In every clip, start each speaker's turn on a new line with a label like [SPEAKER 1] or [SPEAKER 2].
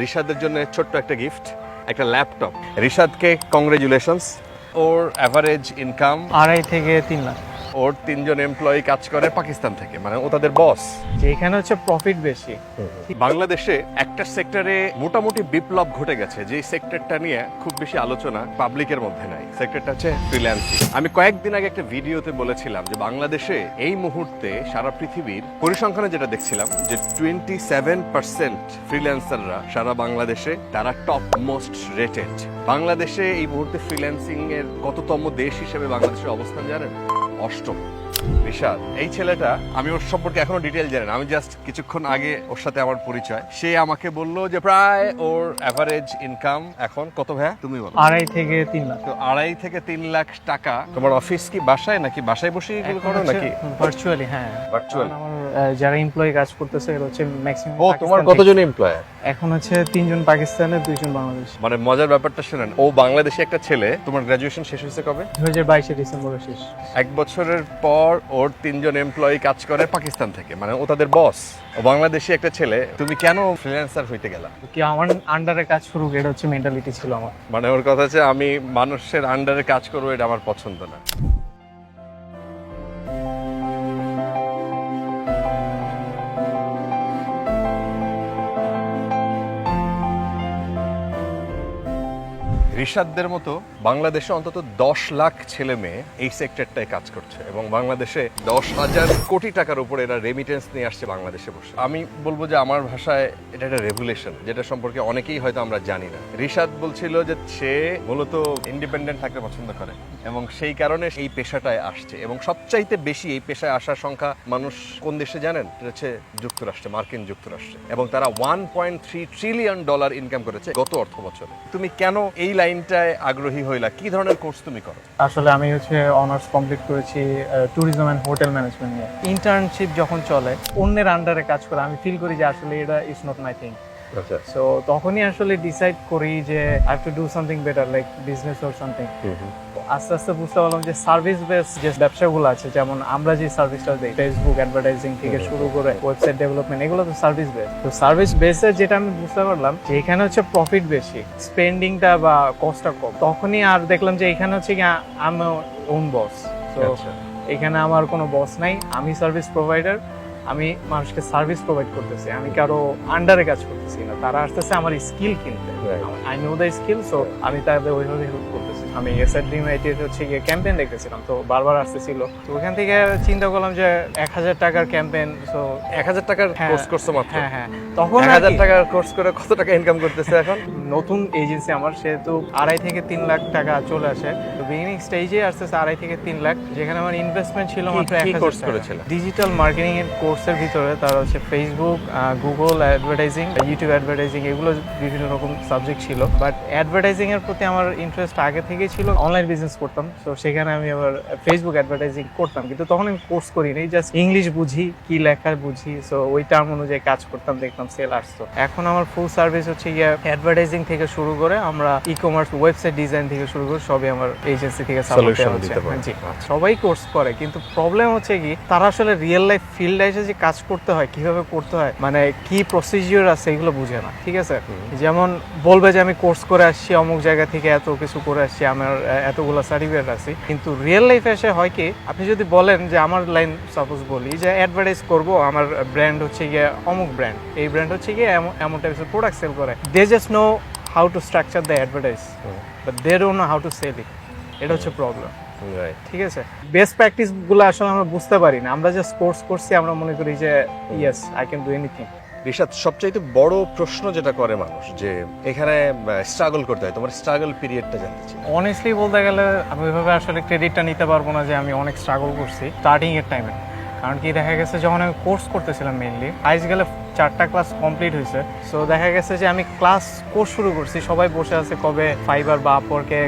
[SPEAKER 1] রিশাদের জন্য ছোট্ট একটা গিফট একটা ল্যাপটপ রিশাদকে কংগ্রেচুলেশনস ওর অ্যাভারেজ ইনকাম
[SPEAKER 2] আড়াই থেকে তিন লাখ।
[SPEAKER 1] ওর তিনজন এমপ্লয়ি কাজ করে পাকিস্তান থেকে মানে ও তাদের বস
[SPEAKER 2] যে এখানে হচ্ছে প্রফিট বেশি।
[SPEAKER 1] বাংলাদেশে একটা সেক্টরে মোটামুটি বিপ্লব ঘটে গেছে যে সেক্টরটা নিয়ে খুব বেশি আলোচনা পাবলিকের মধ্যে নাই। সেক্টরটা হচ্ছে ফ্রিল্যান্সিং আমি কয়েকদিন আগে একটা ভিডিওতে বলেছিলাম যে বাংলাদেশে এই মুহূর্তে সারা পৃথিবীর পরিসংখ্যানে যেটা দেখছিলাম যে টোয়েন্টি সেভেন পার্সেন্ট ফ্রিল্যান্সাররা সারা বাংলাদেশে তারা টপ মোস্ট রেটেড বাংলাদেশে এই মুহূর্তে ফ্রিল্যান্সিং এর কততম দেশ হিসেবে বাংলাদেশের অবস্থান জানেন? অষ্টম। ঋষাদ এই ছেলেটা আমি ওর সম্পর্কে এখনও ডিটেল জানি না। আমি জাস্ট কিছুক্ষণ আগে ওর সাথে আমার পরিচয়। সে আমাকে বলল যে প্রায় ওর অ্যাভারেজ ইনকাম এখন কত তুমি বলো।
[SPEAKER 2] আড়াই থেকে তিন লাখ।
[SPEAKER 1] তো আড়াই থেকে তিন লাখ টাকা। তোমার অফিস কি বাসায় নাকি? বাসায় বসে এগুলো করো নাকি?
[SPEAKER 2] ভার্চুয়ালি হ্যাঁ। আহ, যারা এমপ্লয়ি কাজ করতেছে এরা হচ্ছে ম্যাক্সিমাম
[SPEAKER 1] ও তোমার কতজন এমপ্লয়ার
[SPEAKER 2] এখন হচ্ছে তিনজন দুইজন বাংলাদেশ।
[SPEAKER 1] মানে মজার ব্যাপারটা শুনেন ও বাংলাদেশে একটা ছেলে তোমার গ্রাজুয়েশন শেষ হয়েছে কবে?
[SPEAKER 2] দুই হাজার বাইশে ডিসেম্বরে শেষ।
[SPEAKER 1] এক বছরের পর ওর তিনজন এমপ্লয়ি কাজ করে পাকিস্তান থেকে। মানে ও তাদের বস ও বাংলাদেশি একটা ছেলে। তুমি কেন ফ্রিল্যান্সার হইতে গেলা?
[SPEAKER 2] কি আমার আন্ডারে কাজ শুরু এটা হচ্ছে মেন্টালিটি ছিল আমার।
[SPEAKER 1] মানে ওর কথা হচ্ছে আমি মানুষের আন্ডারে কাজ করব এটা আমার পছন্দ না। রিশাদদের মতো বাংলাদেশে অন্তত দশ লাখ ছেলে মেয়ে এই সেক্টরটায় কাজ করছে এবং বাংলাদেশে দশ হাজার কোটি টাকার উপরে এরা রেমিটেন্স নিয়ে আসছে বাংলাদেশে বসে। আমি বলব যে আমার ভাষায় এটা একটা রেভুলেশন যেটা সম্পর্কে অনেকেই হয়তো আমরা জানি না। রিশাদ বলছিল যে সে মূলত ইন্ডিপেন্ডেন্ট থাকতে পছন্দ করে এবং সেই কারণে এই পেশাটায় আসছে এবং সবচাইতে বেশি এই পেশায় আসার সংখ্যা মানুষ কোন দেশে জানেন? এটা হচ্ছে যুক্তরাষ্ট্রে, মার্কিন যুক্তরাষ্ট্রে এবং তারা one point three trillion dollar income করেছে গত অর্থ বছরে তুমি কেন এই লাইনটায় আগ্রহী হইলা, কি ধরনের কোর্স তুমি করো?
[SPEAKER 2] আসলে আমি হচ্ছে অনার্স কমপ্লিট করেছি ট্যুরিজম অ্যান্ড হোটেল ম্যানেজমেন্ট নিয়ে। ইন্টার্নশিপ যখন চলে, অন্যের আন্ডারে কাজ করে, আমি ফিল করি যে আসলে এটা ইজ নট মাই থিং
[SPEAKER 1] আচ্ছা।
[SPEAKER 2] সো তখনই আসলে ডিসাইড করি যে I have to do something better like business or something আস্তে আস্তে বুঝতে পারলাম যে সার্ভিস বেস যে ব্যবসাগুলো আছে যেমন আমরা যে সার্ভিসটা দিই ফেসবুক অ্যাডভার্টাইজিং থেকে শুরু করে ওয়েবসাইট ডেভেলপমেন্ট এগুলো তো সার্ভিস বেস তো সার্ভিস বেসে যেটা আমি বুঝতে পারলাম যে এখানে হচ্ছে প্রফিট বেশি স্পেন্ডিংটা বা কস্টটা কম। তখনই আর দেখলাম যে এখানে হচ্ছে কি আমি ওন বস তো এখানে আমার কোনো বস নাই আমি সার্ভিস প্রোভাইডার আমি মানুষকে সার্ভিস প্রোভাইড করতেছি আমি কারও আন্ডারে কাজ করতেছি না? তারা আসতেছে আমার স্কিল কিনতে. I know the skill so আমি তাদের ওইভাবে হেল্প করতেছি। আমি এসআর ড্রিম আইটির হচ্ছে গিয়ে ক্যাম্পেইন দেখতেছিলাম তো বারবার আসতেছিল। তো ওখান থেকে চিন্তা করলাম যে এক হাজার টাকার ক্যাম্পেইন সো
[SPEAKER 1] এক হাজার টাকার
[SPEAKER 2] হ্যাঁ,
[SPEAKER 1] কোর্স করছ মাত্র?
[SPEAKER 2] হ্যাঁ হ্যাঁ। তখন
[SPEAKER 1] এক হাজার টাকার কোর্স করে কত টাকা ইনকাম করতেছে এখন?
[SPEAKER 2] নতুন এজেন্সি আমার সেহেতু আড়াই থেকে তিন লাখ টাকা চলে আসে। বিগিনিং স্টেজে আসতেছে আড়াই থেকে তিন লাখ। যেখানে আমার ইনভেস্টমেন্ট ছিল মাত্র এক
[SPEAKER 1] course করেছিলে?
[SPEAKER 2] ডিজিটাল মার্কেটিং এর কোর্সের ভিতরে তার হচ্ছে Facebook Google advertising YouTube advertising এগুলো বিভিন্ন রকম সাবজেক্ট ছিল। বাট অ্যাডভার্টাইজিং এর প্রতি আমার ইন্টারেস্ট আগে থেকেই ছিল। অনলাইন বিজনেস করতাম। তো সেখানে আমি আবার ফেসবুক অ্যাডভার্টাইজিং করতাম। কিন্তু তখন আমি কোর্স করিনি জাস্ট ইংলিশ বুঝি কি লেখা বুঝি। সো ওই টার্ম অনুযায়ী কাজ করতাম দেখতাম সেল আসতো। এখন আমার ফুল সার্ভিস হচ্ছে অ্যাডভার্টাইজিং থেকে শুরু করে আমরা ই কমার্স ওয়েবসাইট ডিজাইন থেকে শুরু করে সবই আমার এজেন্সি থেকে হচ্ছে।
[SPEAKER 1] দিতে পারো।
[SPEAKER 2] সবাই কোর্স করে কিন্তু প্রবলেম হচ্ছে কি তারা আসলে রিয়েল লাইফ ফিল্ডে এসে যে কাজ করতে হয় কীভাবে করতে হয় মানে কি প্রসিজিওর আছে এগুলো বুঝে না ঠিক আছে? যেমন বলবে যে আমি কোর্স করে আসছি অমুক জায়গা থেকে এত কিছু করে আসছি আমার এতগুলো সার্টিফিকেট আছে। কিন্তু রিয়েল লাইফে এসে হয় কি আপনি যদি বলেন যে আমার লাইন সাপোজ বলি যে অ্যাডভার্টাইজ করব আমার ব্র্যান্ড হচ্ছে গিয়ে অমুক ব্র্যান্ড এই ব্র্যান্ড হচ্ছে গিয়ে এমন এমন টাইপের প্রোডাক্ট সেল করে। They just know how to structure the advertise but they don't know how to sell it এটা হচ্ছে প্রবলেম ঠিক আছে? বেস্ট প্র্যাকটিসগুলো আসলে আমরা বুঝতে পারি না। আমরা যে স্পোর্টস করছি আমরা মনে করি যে yes I can do anything
[SPEAKER 1] Rishad সবচাইতে বড় প্রশ্ন যেটা করে মানুষ যে এখানে স্ট্রাগল করতে হয় তোমার স্ট্রাগল পিরিয়ডটা জানতে চাই।
[SPEAKER 2] অনেস্টলি বলতে গেলে আমি ওইভাবে আসলে ক্রেডিটটা নিতে পারব না যে আমি অনেক স্ট্রাগল করছি স্টার্টিং এর টাইমে কারণ কি দেখা গেছে যখন আমি কোর্স করতেছিলাম মেইনলি আইজ গেলে চারটা ক্লাস কমপ্লিট হয়েছে। সো দেখা গেছে যে আমি ক্লাস কোর্স শুরু করছি সবাই বসে আছে কবে ফাইবার বা আপওয়ার্কে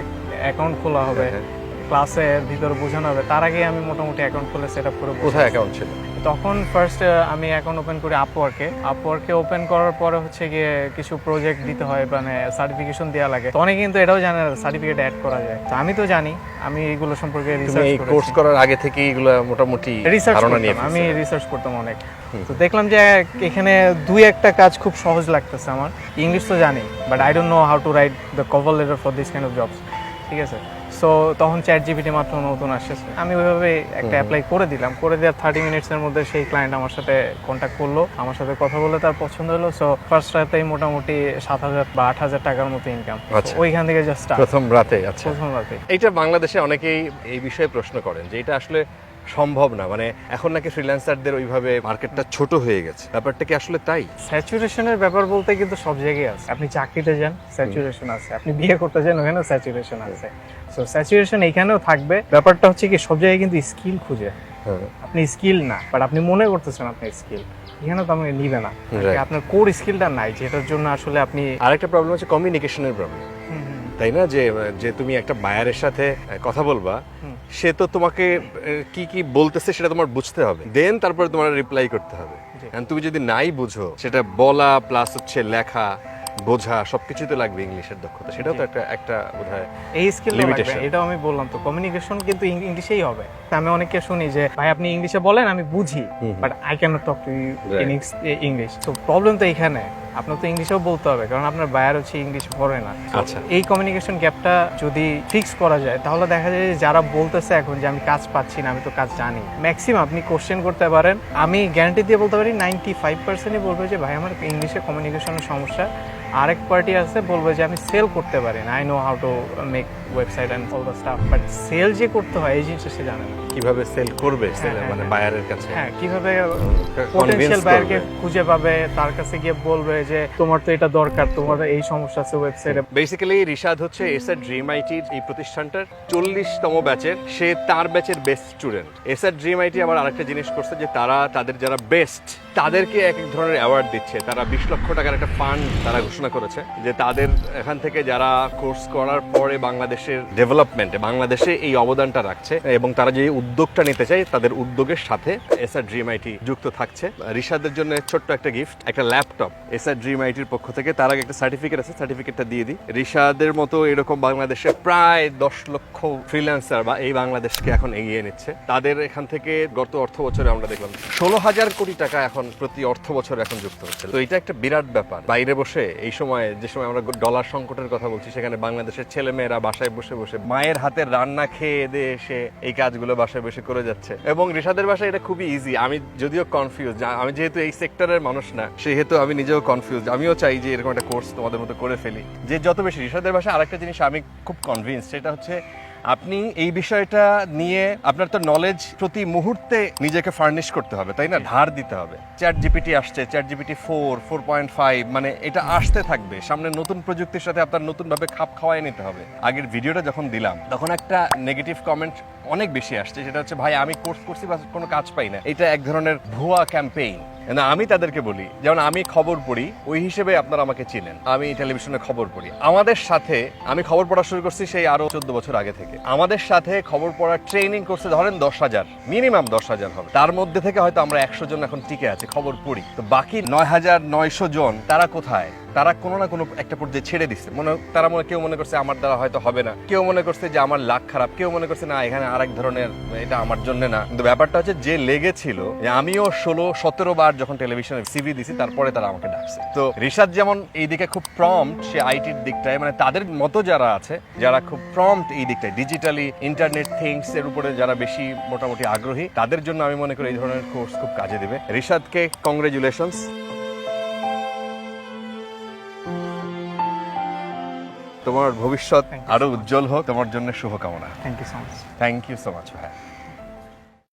[SPEAKER 2] অ্যাকাউন্ট খোলা হবে
[SPEAKER 1] হ্যাঁ।
[SPEAKER 2] ক্লাসের ভিতরে বোঝানো হবে তার আগে আমি মোটামুটি অ্যাকাউন্ট খুলে সেট আপ করে
[SPEAKER 1] কোথায় অ্যাকাউন্ট ছিল?
[SPEAKER 2] তখন ফার্স্ট আমি এখন ওপেন করি আপওয়ার্কে আপওয়ার্কে ওপেন করার পরে হচ্ছে গিয়ে কিছু প্রজেক্ট দিতে হয় মানে সার্টিফিকেশন দেওয়া লাগে। তো অনেকে কিন্তু এটাও জানে না সার্টিফিকেট অ্যাড করা যায়। তো আমি তো জানি আমি এগুলো সম্পর্কে রিসার্চ
[SPEAKER 1] কোর্স করার আগে থেকে এগুলো মোটামুটি
[SPEAKER 2] রিসার্চ
[SPEAKER 1] ধারণা নিয়ে
[SPEAKER 2] আমি রিসার্চ করতাম অনেক। তো দেখলাম যে এখানে দুই একটা কাজ খুব সহজ লাগতেছে আমার। ইংলিশ তো জানি but I don't know how to write the cover letter for this kind of jobs ঠিক আছে? সো তখন চ্যাট জিপিটি মাত্র নতুন আসছে। আমি ওইভাবে একটা অ্যাপ্লাই করে দিলাম। করে দেওয়ার থার্টি মিনিটসের মধ্যে সেই ক্লায়েন্ট আমার সাথে কন্ট্যাক্ট করল। আমার সাথে কথা বলে তার পছন্দ হলো। সো ফার্স্ট রাতেই মোটামুটি সাত হাজার বা আট হাজার টাকার মতো ইনকাম
[SPEAKER 1] আচ্ছা।
[SPEAKER 2] ওইখান থেকে জাস্ট
[SPEAKER 1] প্রথম রাতে আচ্ছা।
[SPEAKER 2] প্রথম রাতে।
[SPEAKER 1] এইটা বাংলাদেশে অনেকেই এই বিষয়ে প্রশ্ন করেন যে এটা আসলে সম্ভব না। মানে এখন নাকি ফ্রিল্যান্সারদের ওইভাবে মার্কেটটা ছোট হয়ে গেছে। ব্যাপারটা কি আসলে তাই?
[SPEAKER 2] স্যাচুরেশনের ব্যাপার বলতে কিন্তু সব জায়গায় আছে। আপনি চাকরিতে যান স্যাচুরেশন আছে। আপনি বিয়ে করতে যান ওখানেও স্যাচুরেশন আছে। সো স্যাচুরেশন এখানেও থাকবে। ব্যাপারটা হচ্ছে কি সব জায়গায় কিন্তু স্কিল খুঁজে।
[SPEAKER 1] হ্যাঁ।
[SPEAKER 2] আপনি স্কিল না বাট আপনি মনে করতেছেন আপনি স্কিল এখানে তো আমাকে নিবে না। আপনার কোর স্কিলটা নাই যেটার জন্য আসলে আপনি
[SPEAKER 1] আরেকটা প্রবলেম হচ্ছে কমিউনিকেশনের প্রবলেম তাই না? যে যে তুমি একটা বায়ারের সাথে কথা বলবা। সে তো তোমাকে কি কি বলতেছে সেটা তোমার বুঝতে হবে। দেন তারপরে তোমার রিপ্লাই করতে হবে। তুমি যদি নাই বুঝো সেটা বলা প্লাস হচ্ছে লেখা বোঝা সবকিছু তো লাগবে ইংলিশের দক্ষতা। সেটাও তো একটা একটা বোধহয়
[SPEAKER 2] এই স্কিল
[SPEAKER 1] Limitation.
[SPEAKER 2] এটাও আমি বললাম তো কমিউনিকেশন কিন্তু ইংলিশেই হবে। আমি অনেককে শুনি যে ভাই আপনি ইংলিশে বলেন আমি বুঝি but I can not talk to you in English তো প্রবলেম তো এখানে। আপনার তো ইংলিশেও বলতে হবে কারণ আপনার বায়ার হচ্ছে ইংলিশ পড়ে না।
[SPEAKER 1] আচ্ছা।
[SPEAKER 2] এই কমিউনিকেশন গ্যাপটা যদি ফিক্স করা যায় তাহলে দেখা যায় যে যারা বলতেছে এখন যে আমি কাজ পাচ্ছি না আমি তো কাজ জানি। ম্যাক্সিমাম আপনি কোশ্চেন করতে পারেন। আমি গ্যারান্টি দিয়ে বলতে পারি নাইনটি ফাইভ পার্সেন্টই বলবে যে ভাই আমার ইংলিশে কমিউনিকেশনের সমস্যা। আরেক পার্টি আছে বলবে যে আমি সেল করতে পারি না। I know how to make website and all the stuff but sell যে করতে হয় এই জিনিসটা সে জানে না।
[SPEAKER 1] কীভাবে সেল করবে seller,
[SPEAKER 2] হ্যাঁ,
[SPEAKER 1] মানে
[SPEAKER 2] হ্যাঁ।
[SPEAKER 1] বায়ারের কাছে?
[SPEAKER 2] হ্যাঁ কীভাবে পোটেনশিয়াল বায়ারকে খুঁজে পাবে তার কাছে গিয়ে বলবে যে তোমার তো এটা দরকার তোমার এই সমস্যা আছে ওয়েবসাইটে
[SPEAKER 1] বেসিক্যালি রিশাদ হচ্ছে এসআর ড্রিম আইটির এই প্রতিষ্ঠানটার চল্লিশতম ব্যাচের সে তার ব্যাচের best student SR dream IT আবার আরেকটা জিনিস করছে যে তারা তাদের যারা বেস্ট তাদেরকে এক এক ধরনের অ্যাওয়ার্ড দিচ্ছে। তারা বিশ লক্ষ টাকার একটা ফান্ড তারা ঘোষণা করেছে যে তাদের এখান থেকে যারা কোর্স করার পরে বাংলাদেশের ডেভেলপমেন্টে বাংলাদেশে এই অবদানটা রাখছে এবং তারা যে উদ্যোগটা নিতে চায়, তাদের উদ্যোগের সাথে এসআর ড্রিম আইটি যুক্ত থাকছে। রিশাদের জন্য ছোট্ট একটা গিফট একটা ল্যাপটপ এসআর ড্রিম আইটির পক্ষ থেকে। তার আগে একটা সার্টিফিকেট আছে সার্টিফিকেটটা দিয়ে দিই। রিশাদের মতো এরকম বাংলাদেশে প্রায় দশ লক্ষ ফ্রিল্যান্সার বা এই বাংলাদেশকে এখন এগিয়ে নিচ্ছে। তাদের এখান থেকে গত অর্থ বছরে আমরা দেখলাম ষোলো হাজার কোটি টাকা এখন প্রতি অর্থ বছর এখন যুক্ত হচ্ছে। তো এটা একটা বিরাট ব্যাপার। বাইরে বসে এই সময়, যে সময় আমরা ডলার সংকটের কথা বলছি, সেখানে বাংলাদেশের ছেলে মেয়েরা বাসায় বসে বসে মায়ের হাতের রান্না খেয়ে দিয়ে এসে এই কাজগুলো বাসায় বসে করে যাচ্ছে। এবং রিসাদের বাসায় এটা খুবই ইজি আমি যদিও কনফিউজ আমি যেহেতু এই সেক্টরের মানুষ না, সেহেতু আমি নিজেও কনফিউজ আমিও চাই যে এরকম একটা কোর্স তোমাদের মতো করে ফেলি। যে যত বেশি রিসাদের বাসায় আরেকটা জিনিস আমি খুব কনভিন্স সেটা হচ্ছে আপনি এই বিষয়টা নিয়ে আপনার তো নলেজ প্রতি মুহূর্তে নিজেকে ফার্নিশ করতে হবে তাই না? ধার দিতে হবে। চ্যাট জিপিটি আসছে ChatGPT four four point five মানে এটা আসতে থাকবে। সামনে নতুন প্রযুক্তির সাথে আপনার নতুনভাবে খাপ খাওয়াই নিতে হবে। আগের ভিডিওটা যখন দিলাম তখন একটা নেগেটিভ কমেন্ট অনেক বেশি আসছে। সেটা হচ্ছে ভাই আমি কোর্স করছি বা কোনো কাজ পাই না। এটা এক ধরনের ভুয়া ক্যাম্পেইন না, আমি তাদেরকে বলি, যেমন আমি খবর পড়ি, ওই হিসেবে আপনারা আমাকে চিনেন। আমি টেলিভিশনে খবর পড়ি। আমাদের সাথে, আমি খবর পড়া শুরু করছি সেই আরও চোদ্দ বছর আগে থেকে। আমাদের সাথে খবর পড়ার ট্রেনিং করছে ধরেন দশ হাজার মিনিমাম দশ হাজার হবে। তার মধ্যে থেকে হয়তো আমরা একশো জন এখন টিকে আছে, খবর পড়ি। তো বাকি নয় হাজার নয়শো জন, তারা কোথায়? তারা কোনো না কোনো একটা পর্যায়ে ছেড়ে দিচ্ছে মনে তারা মনে কেউ মনে করছে আমার দ্বারা হয়তো হবে না। কেউ মনে করছে যে আমার লাখ খারাপ। কেউ মনে করছে, না, এখানে আরেক ধরনের, এটা আমার জন্য না। কিন্তু ব্যাপারটা হচ্ছে, যে লেগেছিল আমিও ষোলো, সতেরো বার যখন টেলিভিশনে সিভি দিছি, তারপরে তারা আমাকে ডাকছে। তো রিশাদ যেমন এইদিকে খুব প্রম্পট সে আইটির দিকটায় মানে তাদের মতো যারা আছে, যারা খুব প্রম্পট এই দিকটায় ডিজিটালি ইন্টারনেট থিংস এর উপরে যারা বেশি মোটামুটি আগ্রহী, তাদের জন্য আমি মনে করি এই ধরনের কোর্স খুব কাজে দেবে। রিশাদকে কংগ্রেচুলেশনস তোমার ভবিষ্যৎ আরও উজ্জ্বল হোক তোমার জন্য শুভকামনা।
[SPEAKER 2] Thank you so much
[SPEAKER 1] thank you so much ভাই।